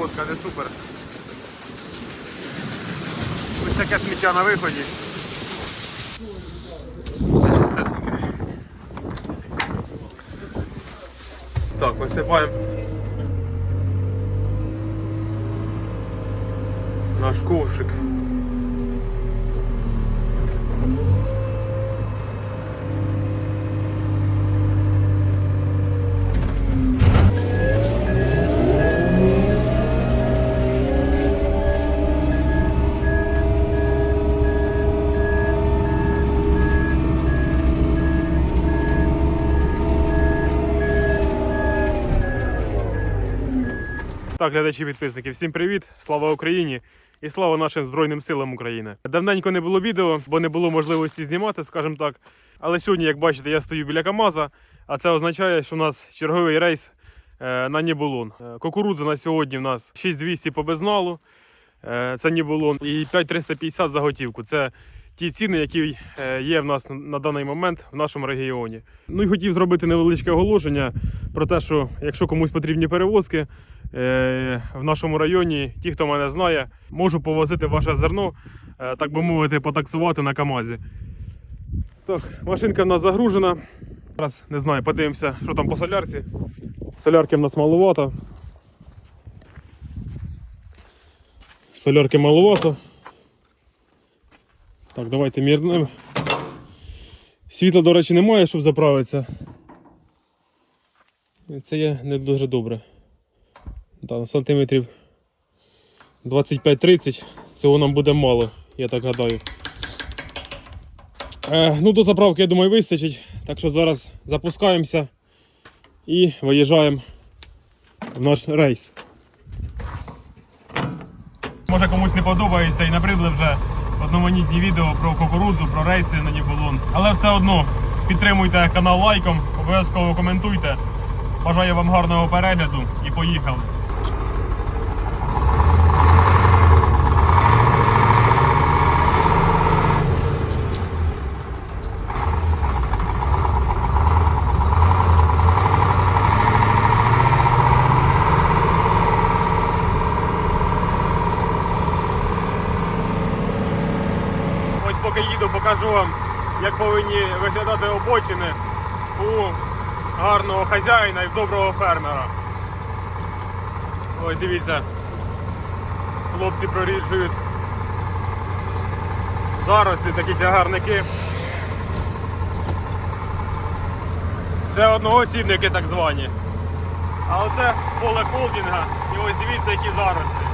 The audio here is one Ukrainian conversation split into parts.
перевозка, не супер. Ось таке сміття на виході. Все чистесеньке. Так, висипаємо наш ковшик. Так, глядачі підписники, всім привіт! Слава Україні! І слава нашим Збройним силам України. Давненько не було відео, бо не було можливості знімати, скажімо так. Але сьогодні, як бачите, я стою біля КАМАЗа, а це означає, що у нас черговий рейс е, на Нібулон. Е, Кукурудза на сьогодні в нас 6200 по безналу. Е, Це Нібулон і 5350 за готівку. Це ті ціни, які є в нас на даний момент в нашому регіоні. Ну і хотів зробити невеличке оголошення про те, що якщо комусь потрібні перевозки в нашому районі, ті, хто мене знає, можу повозити ваше зерно, е, так би мовити, потаксувати на КАМАЗі. Так, машинка в нас загружена. Зараз не знаю, подивимося, що там по солярці. Солярки в нас маловато. Солярки маловато. Так, давайте мірнемо. Світла, до речі, немає, щоб заправитися. Це є не дуже добре. Да, сантиметрів 25-30. Цього нам буде мало, я так гадаю. Е, ну, до заправки, я думаю, вистачить. Так що зараз запускаємося і виїжджаємо в наш рейс. Може комусь не подобається і набридли вже одноманітні відео про кукурудзу, про рейси на Нібулон. Але все одно підтримуйте канал лайком, обов'язково коментуйте. Бажаю вам гарного перегляду і поїхали. Ось поки їду, покажу вам, як повинні виглядати обочини у гарного хазяїна і в доброго фермера. Ось дивіться, хлопці проріджують зарослі, такі чагарники. Це одноосібники так звані. А оце поле холдинга. І ось дивіться, які зарослі.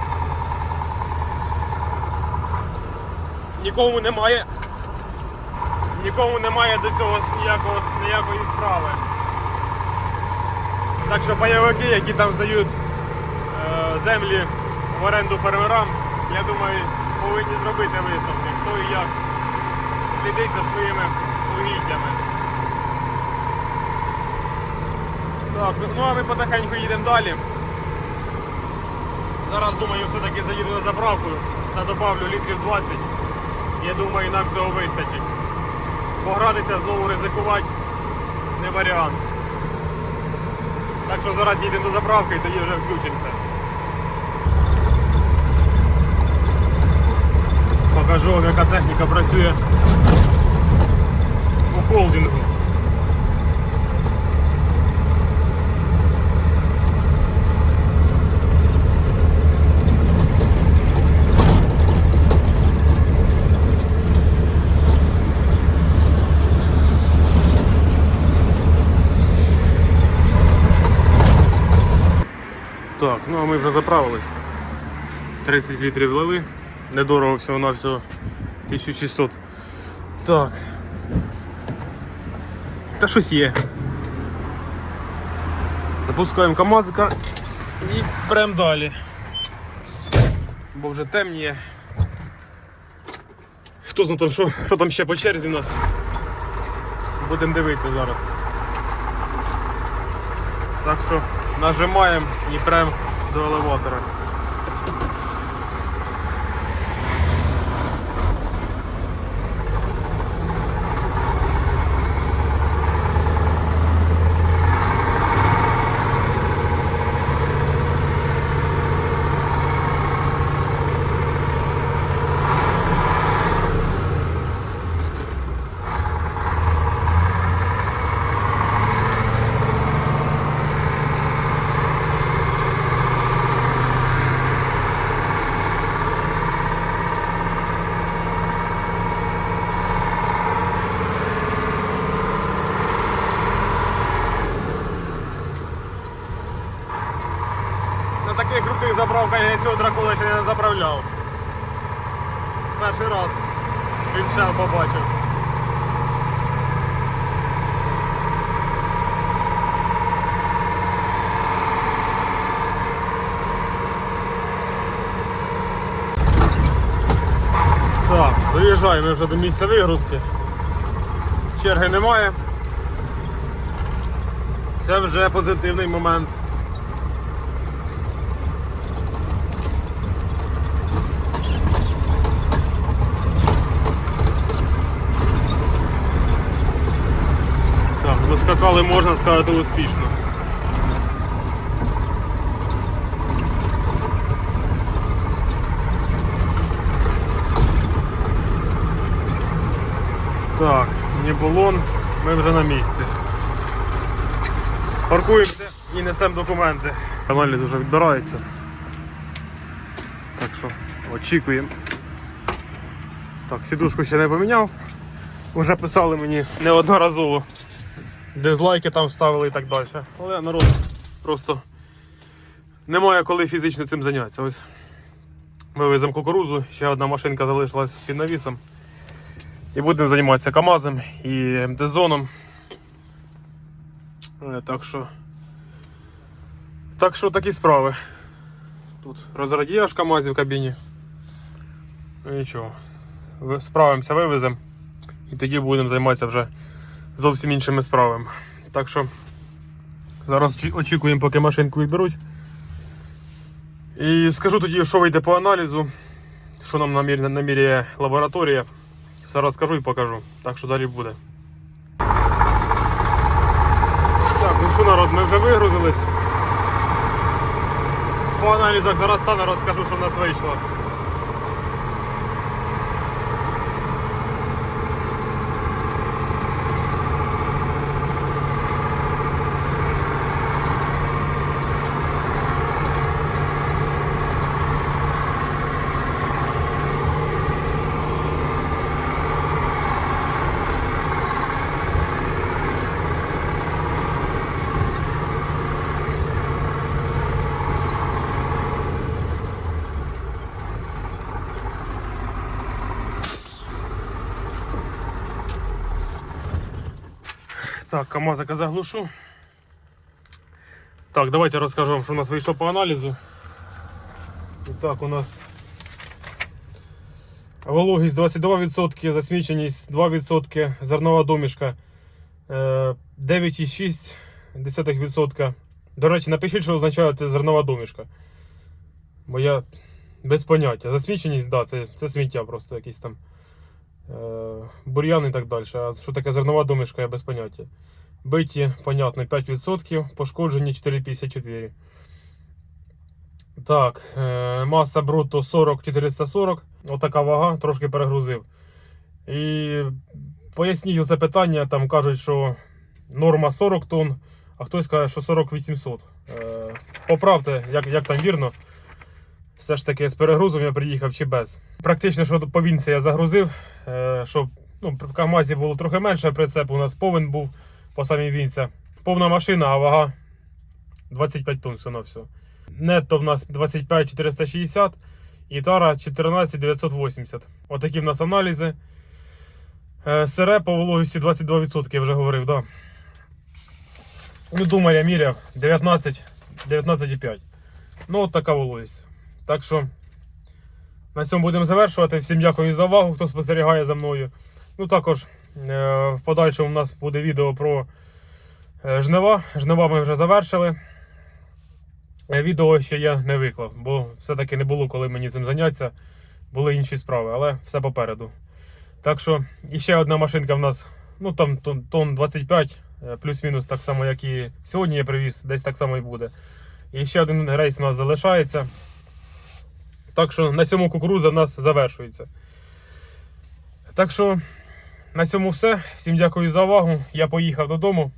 Нікому немає. Нікому немає до цього ніякого, ніякої справи. Так що пайовики, які там здають е, землі в оренду фермерам, я думаю, повинні зробити висновки, хто і як слідить за своїми угіддями. Так, ну а ми потихеньку їдемо далі. Зараз думаю, все-таки заїду на заправку та добавлю літрів 20. Я думаю, нам цього вистачить. Погратися, знову ризикувати не варіант. Так що зараз їдемо до заправки і тоді вже включимося. Покажу вам, яка техніка працює у холдингу. Так, ну а ми вже заправились. 30 літрів лили. Недорого всього на всього 1600. Так. Та щось є. Запускаємо КАМАЗика і прям далі. Бо вже темніє. Хто знає там, що, що там ще по черзі у нас. Будемо дивитися зараз. Так що нажимаємо і прям до елеватора. Заправка, я цього дракула ще не заправляв. Перший раз він ще побачив. Так, доїжджаємо вже до місця вигрузки. Черги немає. Це вже позитивний момент. Доскакали можна сказати успішно. Так, Нібулон, ми вже на місці. Паркуємося і несемо документи. Аналіз вже відбирається. Так що очікуємо. Так, сідушку ще не поміняв. Вже писали мені неодноразово. Дизлайки там ставили і так далі. Але народ просто немає коли фізично цим зайнятися. Ось вивеземо кукурузу, ще одна машинка залишилась під навісом. І будемо займатися КАМАЗом і МТ-зоном. Е, Так що. Так що такі справи. Тут розрадіяш КАМАЗі в кабіні. Ну нічого. Справимося, вивеземо. І тоді будемо займатися вже зовсім іншими справами. Так що зараз очікуємо, поки машинку відберуть. І скажу тоді, що вийде по аналізу, що нам намір- наміряє лабораторія. Все розкажу і покажу. Так що далі буде. Так, ну що народ, ми вже вигрузились. По аналізах зараз стане, розкажу, що в нас вийшло. Так, КамАЗика заглушу. Так, давайте розкажу вам, що у нас вийшло по аналізу. І так, у нас вологість 22%, засміченість 2%, зернова домішка е, 9,6%. До речі, напишіть, що означає це зернова домішка. Бо я без поняття. Засміченість, да, це, це сміття просто якісь там. Е, бур'ян і так далі. А що таке зернова домішка, я без поняття. Биті, понятно, 5%, пошкоджені 4,54. Так, е, маса брутто 40-440. Отака вага, трошки перегрузив. І поясніть це питання, там кажуть, що норма 40 тонн, а хтось каже, що 4800. Е, поправте, як, як там вірно. Все ж таки з перегрузом я приїхав чи без. Практично, що по вінці я загрузив, е, щоб ну, в КАМАЗі було трохи менше, прицеп у нас повен був по самій вінця. Повна машина, а вага 25 тонн все на все. Нетто в нас 25 460 і тара 14 980. Отакі в нас аналізи. Е, Сере по вологості 22%, я вже говорив, да. Ну, думаю, я міряв 19, 19,5. Ну, от така вологість. Так що на цьому будемо завершувати. Всім дякую за увагу, хто спостерігає за мною. Ну також е, в подальшому у нас буде відео про е, жнива. Жнива ми вже завершили. Е, Відео ще я не виклав, бо все-таки не було коли мені цим зайнятися. Були інші справи, але все попереду. Так що і ще одна машинка в нас, ну там тон, тон 25, е, плюс-мінус так само, як і сьогодні я привіз, десь так само і буде. І ще один рейс у нас залишається. Так що на цьому кукурудза в нас завершується. Так що на цьому все. Всім дякую за увагу. Я поїхав додому,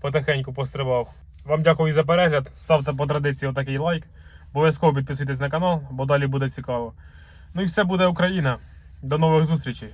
потихеньку пострибав. Вам дякую за перегляд. Ставте по традиції отакий лайк. Обов'язково підписуйтесь на канал, бо далі буде цікаво. Ну і все буде Україна. До нових зустрічей!